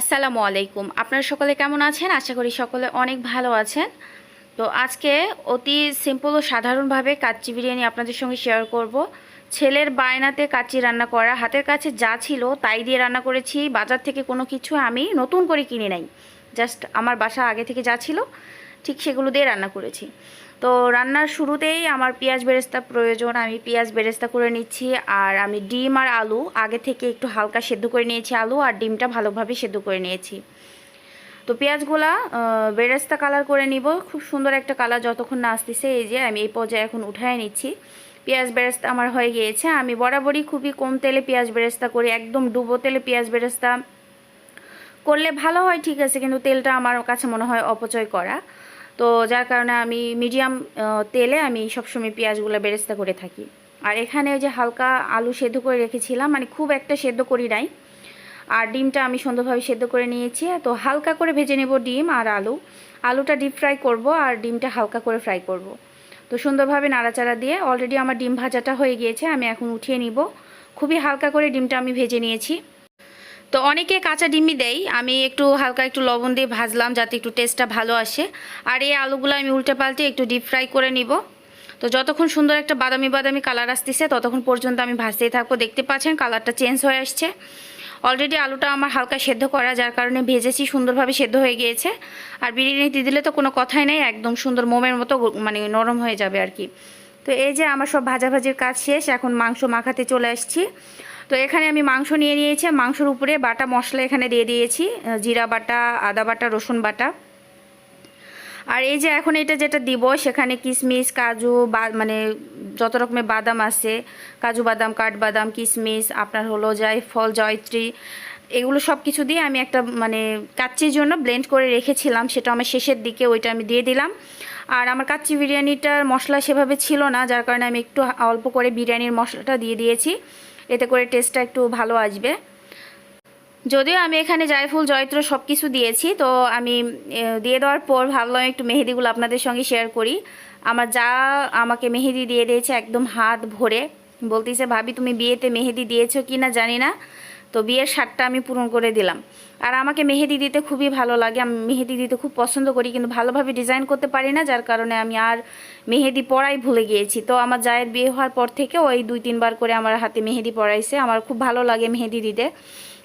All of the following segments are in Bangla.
আসসালামু আলাইকুম। আপনারা সকলে কেমন আছেন? আশা করি সকলে অনেক ভালো আছেন। তো আজকে অতি সিম্পল ও সাধারণভাবে কাচ্চি বিরিয়ানি আপনাদের সঙ্গে শেয়ার করব। ছেলের বায়নাতে কাচ্চি রান্না করা, হাতের কাছে যা ছিল তাই দিয়ে রান্না করেছি। বাজার থেকে কোনো কিছু আমি নতুন করে কিনে নাই। জাস্ট আমার বাসা আগে থেকে যা ছিল, ঠিক সেগুলো দিয়ে রান্না করেছি। তো রান্নার শুরুতেই আমার পেঁয়াজ বেরেস্তা প্রয়োজন, আমি পেঁয়াজ বেরেস্তা করে নিচ্ছি আর আমি ডিম আর আলু আগে থেকে একটু হালকা সেদ্ধ করে নিয়েছি আলু আর ডিমটা ভালোভাবে সেদ্ধ করে নিয়েছি। তো পেঁয়াজগুলা বেরেস্তা কালার করে নিব। খুব সুন্দর একটা কালার যতক্ষণ না আসতেছে, এই যে আমি এই পর্যায়ে এখন উঠায় নিচ্ছি। পেঁয়াজ বেরেস্তা আমার হয়ে গিয়েছে। আমি বরাবরই খুবই কম তেলে পেঁয়াজ বেরেস্তা করি, একদম ডুবো তেলে পেঁয়াজ বেরেস্তা। করলে ভালো হয়, ঠিক আছে, কিন্তু তেলটা আমার কাছে মনে হয় অপচয় করা। তো যার কারণে আমি মিডিয়াম তেলে আমি সবসময় পেঁয়াজগুলো বেরেস্তা করে থাকি। আর এখানে যে হালকা আলু সেদ্ধ করে রেখেছিলাম মানে খুব একটা সেদ্ধ করি নাই। আর ডিমটা আমি সুন্দরভাবে সেদ্ধ করে নিয়েছি। তো হালকা করে ভেজে নেব ডিম আর আলু। আলুটা ডিপ ফ্রাই করব আর ডিমটা হালকা করে ফ্রাই করব। তো সুন্দরভাবে নাড়াচাড়া দিয়ে অলরেডি আমার ডিম ভাজাটা হয়ে গিয়েছে, আমি এখন উঠিয়ে নিব। খুবই হালকা করে ডিমটা আমি ভেজে নিয়েছি। তো অনেকে কাঁচা ডিমই দেয়। আমি একটু হালকা একটু লবণ দিয়ে ভাজলাম যাতে একটু টেস্টটা ভালো আসে। আর এই আলুগুলো আমি উল্টে পাল্টে একটু ডিপ ফ্রাই করে নিব। তো যতক্ষণ সুন্দর একটা বাদামি বাদামি কালার আসতেছে, ততক্ষণ পর্যন্ত আমি ভাজতেই থাকব। দেখতে পাচ্ছেন কালারটা চেঞ্জ হয়ে আসছে। অলরেডি আলুটা আমার হালকা সেদ্ধ করা, যার কারণে ভেজেছি, সুন্দরভাবে সেদ্ধ হয়ে গিয়েছে। আর বিরিয়ানিতে দিলে তো কোনো কথাই নেই, একদম সুন্দর মোমের মতো মানে নরম হয়ে যাবে আর কি। তো এই যে আমার সব ভাজাভাজির কাজ শেষ, এখন মাংস মাখাতে চলে আসছি। তো এখানে আমি মাংস নিয়ে নিয়েছি মাংসর উপরে বাটা মশলা এখানে দিয়ে দিয়েছি জিরা বাটা, আদা বাটা, রসুন বাটা। আর এই যে এখন এটা যেটা দিব, সেখানে কিশমিশ কাজু, বা মানে যত রকমের বাদাম আছে, কাজু বাদাম, কাঠবাদাম কিশমিশ আপনার হলো ফল, জয়ত্রী, এগুলো সব কিছু দিয়ে আমি একটা মানে কাচ্চির জন্য ব্লেন্ড করে রেখেছিলাম, সেটা আমার শেষের দিকে ওইটা আমি দিয়ে দিলাম। আর আমার কাচ্চি বিরিয়ানিটার মশলা সেভাবে ছিল না, যার কারণে আমি একটু অল্প করে বিরিয়ানির মশলাটা দিয়ে দিয়েছি। এতে করে টেস্টটা একটু ভালো আসবে। যদিও আমি এখানে জায়ফুল, জয়ত্র সব কিছু দিয়েছি, তো আমি দিয়ে দেওয়ার পর ভাবলাম একটু মেহেদিগুলো আপনাদের সঙ্গে শেয়ার করি। আমার যা আমাকে মেহেদি দিয়ে দিয়েছে একদম হাত ভরে। বলতেছে, ভাবি, তুমি বিয়েতে মেহেদি দিয়েছ কি না জানি না। তো বিয়ের সারটা আমি পূরণ করে দিলাম। আর আমাকে মেহেদি দিতে খুবই ভালো লাগে। আমি মেহেদি দিতে খুব পছন্দ করি, কিন্তু ভালোভাবে ডিজাইন করতে পারি না, যার কারণে আমি আর মেহেদি পরাই ভুলে গিয়েছি। তো আমার জায়ের বিয়ে হওয়ার পর থেকে ওই দুই তিনবার করে আমার হাতে মেহেদি পরাইছে। আমার খুব ভালো লাগে মেহেদি দিতে।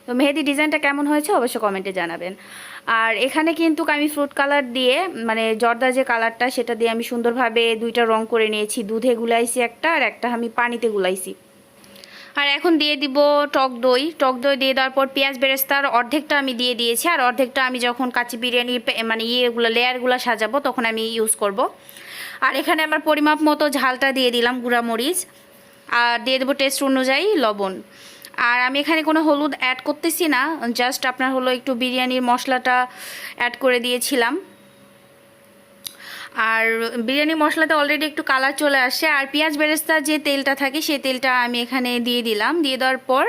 তো মেহেদি ডিজাইনটা কেমন হয়েছে অবশ্যই কমেন্টে জানাবেন। আর এখানে কিন্তু আমি ফ্রুট কালার দিয়ে মানে জর্দা যে কালারটা সেটা দিয়ে আমি সুন্দরভাবে দুইটা রং করে নিয়েছি। দুধে গুলাইছি একটা আর একটা আমি পানিতে গুলাইছি। আর এখন দিয়ে দিব টক দই। টক দই দিয়ে দেওয়ার পর পেঁয়াজ বেরেস্তার অর্ধেকটা আমি দিয়ে দিয়েছি আর অর্ধেকটা আমি যখন কাঁচি বিরিয়ানির মানে ইয়েগুলো, লেয়ারগুলো সাজাবো তখন আমি ইউজ করব। আর এখানে আমার পরিমাপ মতো ঝালটা দিয়ে দিলাম গুঁড়া মরিচ আর দিয়ে দেবো টেস্ট অনুযায়ী লবণ। আর আমি এখানে কোনো হলুদ অ্যাড করতেছি না জাস্ট আপনার হলো একটু বিরিয়ানির মশলাটা অ্যাড করে দিয়েছিলাম। আর বিরিয়ানি মশলাতে অলরেডি একটু কালার চলে আসে। আর পেঁয়াজ বেরেস্তার যে তেলটা থাকে সেই তেলটা আমি এখানে দিয়ে দিলাম। দিয়ে দেওয়ার পর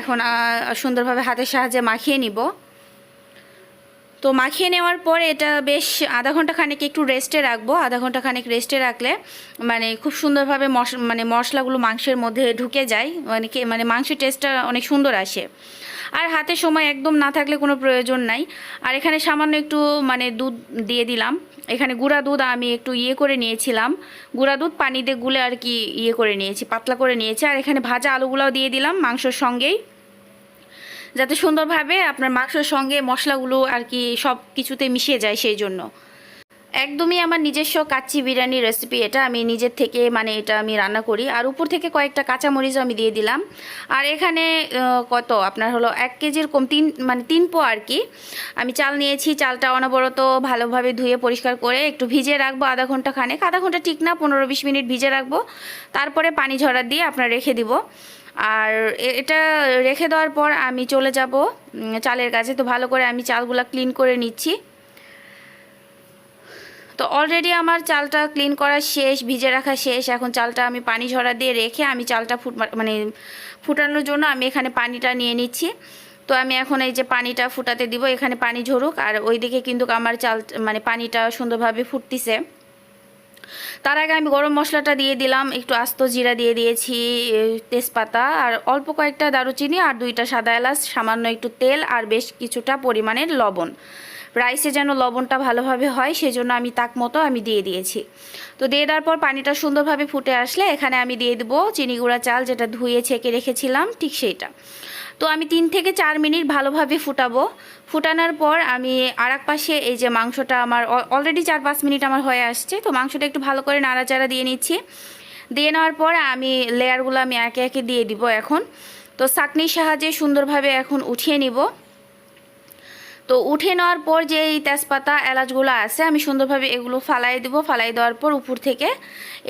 এখন সুন্দরভাবে হাতের সাহায্যে মাখিয়ে নিব। তো মাখিয়ে নেওয়ার পরে এটা বেশ আধা ঘণ্টা খানেক একটু রেস্টে রাখব। আধা ঘণ্টা খানেক রেস্টে রাখলে মানে খুব সুন্দরভাবে মশ মানে মশলাগুলো মাংসের মধ্যে ঢুকে যায়। মানে মানে মাংসের টেস্টটা অনেক সুন্দর আসে। আর হাতে সময় একদম না থাকলে কোনো প্রয়োজন নাই। আর এখানে সামান্য একটু মানে দুধ দিয়ে দিলাম। এখানে গুঁড়া দুধ আমি একটু ইয়ে করে নিয়েছিলাম। গুঁড়া দুধ পানি দিয়ে গুলে আর কি ইয়ে করে নিয়েছি, পাতলা করে নিয়েছি। আর এখানে ভাজা আলুগুলাও দিয়ে দিলাম মাংসর সঙ্গেই। যাতে সুন্দরভাবে আপনার মাংসের সঙ্গে মশলাগুলো আর কি সব কিছুতে মিশিয়ে যায় সেই জন্য। একদমই আমার নিজস্ব কাচ্চি বিরিয়ানির রেসিপি এটা আমি নিজের থেকে মানে এটা আমি রান্না করি। আর উপর থেকে কয়েকটা কাঁচামরিচও আমি দিয়ে দিলাম। আর এখানে কত? আপনার হলো এক কেজির কম তিন মানে তিন পো আর কি। আমি চাল নিয়েছি, চালটা অনবরত ভালোভাবে ধুয়ে পরিষ্কার করে একটু ভিজে রাখব আধা ঘণ্টা খানেক। আধা ঘণ্টা ঠিক না, পনেরো বিশ মিনিট ভিজে রাখব। তারপরে পানি ঝরা দিয়ে আপনার রেখে দিব। আর এটা রেখে দেওয়ার পর আমি চলে যাব চালের কাছে তো ভালো করে আমি চালগুলো ক্লিন করে নিচ্ছি। তো অলরেডি আমার চালটা ক্লিন করা শেষ, ভিজে রাখা শেষ। এখন চালটা আমি পানি ঝরা দিয়ে রেখে আমি চালটা ফুট মানে ফুটানোর জন্য আমি এখানে পানিটা নিয়ে নিচ্ছি। তো আমি এখন এই যে পানিটা ফুটাতে দিব, এখানে পানি ঝরুক। আর ওইদিকে কিন্তু আমার চাল মানে পানিটা সুন্দরভাবে ফুটতিছে। তার আগে আমি গরম মশলাটা দিয়ে দিলাম, একটু আস্ত জিরা দিয়ে দিয়েছি তেজপাতা, আর অল্প কয়েকটা দারুচিনি আর দুইটা সাদা এলাচ, সামান্য একটু তেল আর বেশ কিছুটা পরিমাণের লবণ। রাইসে যেন লবণটা ভালোভাবে হয়, সেজন্য আমি তাক মতো আমি দিয়ে দিয়েছি। তো দিয়ে দেওয়ার পর পানিটা সুন্দরভাবে ফুটে আসলে এখানে আমি দিয়ে দেবো চিনি গুঁড়া চাল, যেটা ধুয়ে ছেঁকে রেখেছিলাম, ঠিক সেইটা। তো আমি তিন থেকে চার মিনিট ভালোভাবে ফুটাবো। ফুটানোর পর আমি আর পাশে এই যে মাংসটা আমার অলরেডি চার পাঁচ মিনিট আমার হয়ে আসছে, তো মাংসটা একটু ভালো করে নাড়াচাড়া দিয়ে নিচ্ছি। দিয়ে নেওয়ার পর আমি লেয়ারগুলো আমি একে একে দিয়ে দিব এখন। তো চাকনির সাহায্যে সুন্দরভাবে এখন উঠিয়ে নিব। তো উঠে নেওয়ার পর যে এই তেজপাতা, এলাচগুলো আছে, আমি সুন্দরভাবে এগুলো ফালাই দেবো। ফালাই দেওয়ার পর উপর থেকে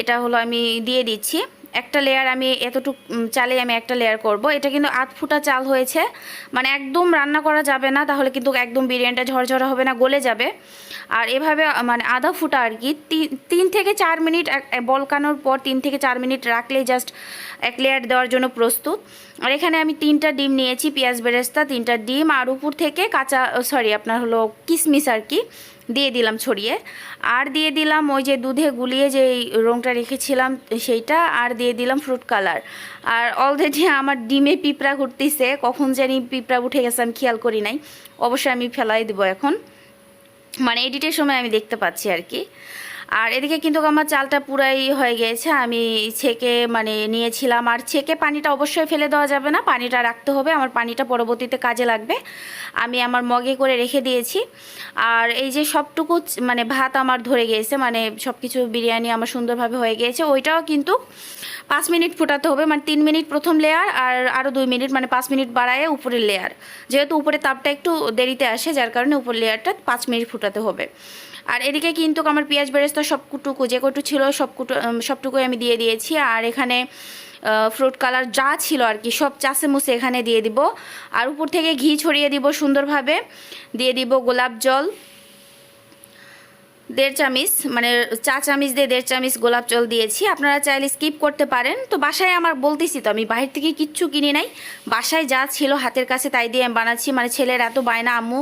এটা হলো আমি দিয়ে দিচ্ছি। একটা লেয়ার আমি এতটুক চালে আমি একটা লেয়ার করব। এটা কিন্তু আধ ফুটা চাল হয়েছে। মানে একদম রান্না করা যাবে না, তাহলে কিন্তু একদম বিরিয়ানিটা ঝরঝরা হবে না, গলে যাবে। আর এভাবে মানে আধা ফুটা আর কি তিন থেকে চার মিনিট বলকানোর পর তিন থেকে চার মিনিট রাখলেই জাস্ট এক লেয়ার দেওয়ার জন্য প্রস্তুত। আর এখানে আমি তিনটা ডিম নিয়েছি, পেঁয়াজ বেরেস্তা, তিনটা ডিম, আর উপর থেকে কাঁচা সরি আপনার হলো কিশমিশ আর কি। দিয়ে দিলাম ছড়িয়ে। আর দিয়ে দিলাম ওই যে দুধে গুলিয়ে যে রঙটা রেখেছিলাম সেইটা, আর দিয়ে দিলাম ফ্রুট কালার আর অলরেডি আমার ডিমে পিঁপড়া ঘুরতেছে, কখন জানি পিঁপড়া উঠে গেছে, আমি খেয়াল করি নাই। অবশ্যই আমি ফেলাই দেবো এখন। মানে এডিটের সময় আমি দেখতে পাচ্ছি আর কি। আর এদিকে কিন্তু আমার চালটা পুরাই হয়ে গিয়েছে। আমি ছেঁকে মানে নিয়েছিলাম। আর ছেঁকে পানিটা অবশ্যই ফেলে দেওয়া যাবে না। পানিটা রাখতে হবে। আমার পানিটা পরবর্তীতে কাজে লাগবে। আমি আমার মগে করে রেখে দিয়েছি। আর এই যে সবটুকু মানে ভাত আমার ধরে গিয়েছে মানে সব কিছু বিরিয়ানি আমার সুন্দরভাবে হয়ে গিয়েছে। ওইটাও কিন্তু পাঁচ মিনিট ফোটাতে হবে। মানে তিন মিনিট প্রথম লেয়ার আর আরও দুই মিনিট মানে পাঁচ মিনিট বাড়ায় উপরের লেয়ার যেহেতু উপরে তাপটা একটু দেরিতে আসে, যার কারণে উপর লেয়ারটা পাঁচ মিনিট ফুটাতে হবে। আর এদিকে কিন্তু আমার পেঁয়াজ বেরেস্তা সবটুকু, যে কটু ছিল সবকুটু সবটুকু সবটুকুই আমি দিয়ে দিয়েছি। আর এখানে ফ্রুট কালার যা ছিল আর কি, সব চাষে মুসে এখানে দিয়ে দিব। আর উপর থেকে ঘি ছড়িয়ে দিব সুন্দরভাবে। দিয়ে দিব গোলাপ জল। দেড় চামিচ মানে চা চামিচ দিয়ে দেড় চামিচ গোলাপ জল দিয়েছি। আপনারা চাইলে স্কিপ করতে পারেন। তো বাসায় আমার বলতেছি তো, আমি বাইরে থেকে কিচ্ছু কিনি নাই। বাসায় যা ছিল হাতের কাছে তাই দিয়ে আমি বানাচ্ছি। মানে ছেলের এত বায়না, আম্মু,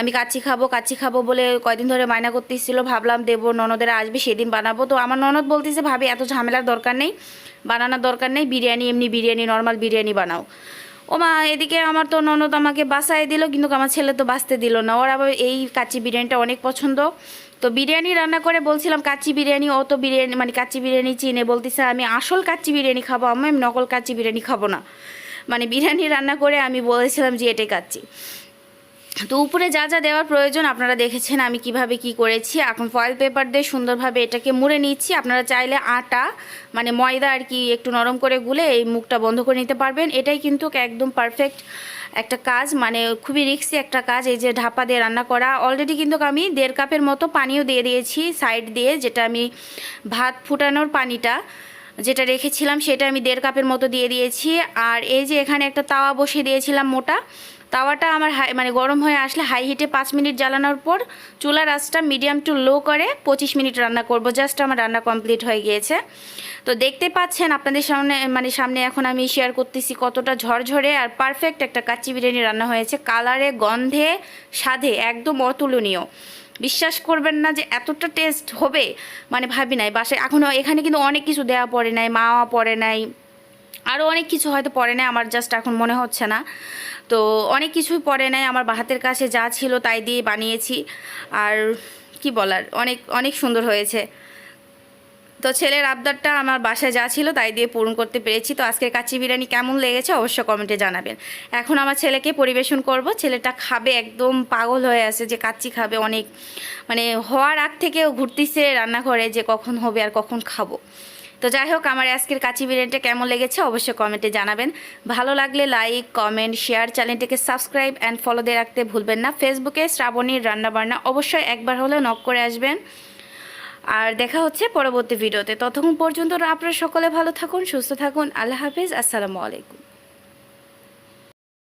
আমি কাচ্চি খাব কাচ্চি খাব বলে কয়দিন ধরে বায়না করতেছিল। ভাবলাম দেবো, ননদের আসবে, সেদিন বানাবো। তো আমার ননদ বলতেছে, ভাবি, এত ঝামেলার দরকার নেই, বানানোর দরকার নেই, বিরিয়ানি, এমনি বিরিয়ানি নর্মাল বিরিয়ানি বানাও। ও মা, এদিকে আমার তো ননদ আমাকে বাসায় দিল, কিন্তু আমার ছেলে তো বাঁচতে দিল না। ওর আবার এই কাচ্চি বিরিয়ানিটা অনেক পছন্দ। তো বিরিয়ানি রান্না করে বলছিলাম কাচ্চি বিরিয়ানি, ও তো বিরিয়ানি মানে কাচ্চি বিরিয়ানি চিনে বলতেছে, আমি আসল কাচ্চি বিরিয়ানি খাব আমি নকল কাচ্চি বিরিয়ানি খাব না। মানে বিরিয়ানি রান্না করে আমি বলেছিলাম যে, এটাই কাচ্চি। তো উপরে যা যা দেওয়ার প্রয়োজন আপনারা দেখেছেন, আমি কীভাবে কি করেছি। এখন ফয়েল পেপার দিয়ে সুন্দরভাবে এটাকে মুড়ে নিচ্ছি। আপনারা চাইলে আটা মানে ময়দা আর কি একটু নরম করে গুলে এই মুখটা বন্ধ করে নিতে পারবেন। এটাই কিন্তু একদম পারফেক্ট একটা কাজ মানে খুবই রিক্সি একটা কাজ, এই যে ঢাপা দিয়ে রান্না করা। অলরেডি কিন্তু আমি দেড় কাপের মতো পানিও দিয়ে দিয়েছি সাইড দিয়ে, যেটা আমি ভাত ফুটানোর পানিটা যেটা রেখেছিলাম, সেটা আমি দেড় কাপের মতো দিয়ে দিয়েছি। আর এই যে এখানে একটা তাওয়া বসিয়ে দিয়েছিলাম মোটা তাওয়াটা আমার হাই মানে গরম হয়ে আসলে হাই হিটে পাঁচ মিনিট জ্বালানোর পর চুলার আঁচটা মিডিয়াম টু লো করে পঁচিশ মিনিট রান্না করব। জাস্ট আমার রান্না কমপ্লিট হয়ে গিয়েছে। তো দেখতে পাচ্ছেন আপনাদের সামনে মানে সামনে এখন আমি শেয়ার করতেছি কতটা ঝরঝরে আর পারফেক্ট একটা কাচ্চি বিরিয়ানি রান্না হয়েছে। কালারে গন্ধে, স্বাদে একদম অতুলনীয়। বিশ্বাস করবেন না যে এতটা টেস্ট হবে মানে ভাবি নাই। বাসায় এখনও এখানে কিন্তু অনেক কিছু দেওয়া পড়ে নাই, মাওয়া পড়ে নাই। আরও অনেক কিছু হয়তো পড়ে নাই, আমার জাস্ট এখন মনে হচ্ছে না। তো অনেক কিছুই পড়ে নাই, আমার হাতের কাছে যা ছিল তাই দিয়ে বানিয়েছি। আর কি বলার, অনেক অনেক সুন্দর হয়েছে। তো ছেলের আবদারটা আমার বাসায় যা ছিল তাই দিয়ে পূরণ করতে পেরেছি। তো আজকের কাচ্চি বিরিয়ানি কেমন লেগেছে অবশ্যই কমেন্টে জানাবেন। এখন আমার ছেলেকে পরিবেশন করব, ছেলেটা খাবে একদম পাগল হয়ে আছে যে কাচ্চি খাবে অনেক। মানে হওয়ার আগ থেকেও ঘুরতেছে রান্নাঘরে যে কখন হবে আর কখন খাব। তো যাই হোক, আমার আজকের কাচি বিরিয়ানিটা কেমন লেগেছে অবশ্যই কমেন্টে জানাবেন। ভালো লাগলে লাইক কমেন্ট শেয়ার চ্যানেলটিকে সাবস্ক্রাইব অ্যান্ড ফলো দিয়ে রাখতে ভুলবেন না। ফেসবুকে শ্রাবণীর রান্নাবান্না অবশ্যই একবার হলেও নক করে আসবেন। আর দেখা হচ্ছে পরবর্তী ভিডিওতে। ততক্ষণ পর্যন্ত আপনারা সকলে ভালো থাকুন, সুস্থ থাকুন। আল্লাহ হাফিজ, আসসালামু আলাইকুম।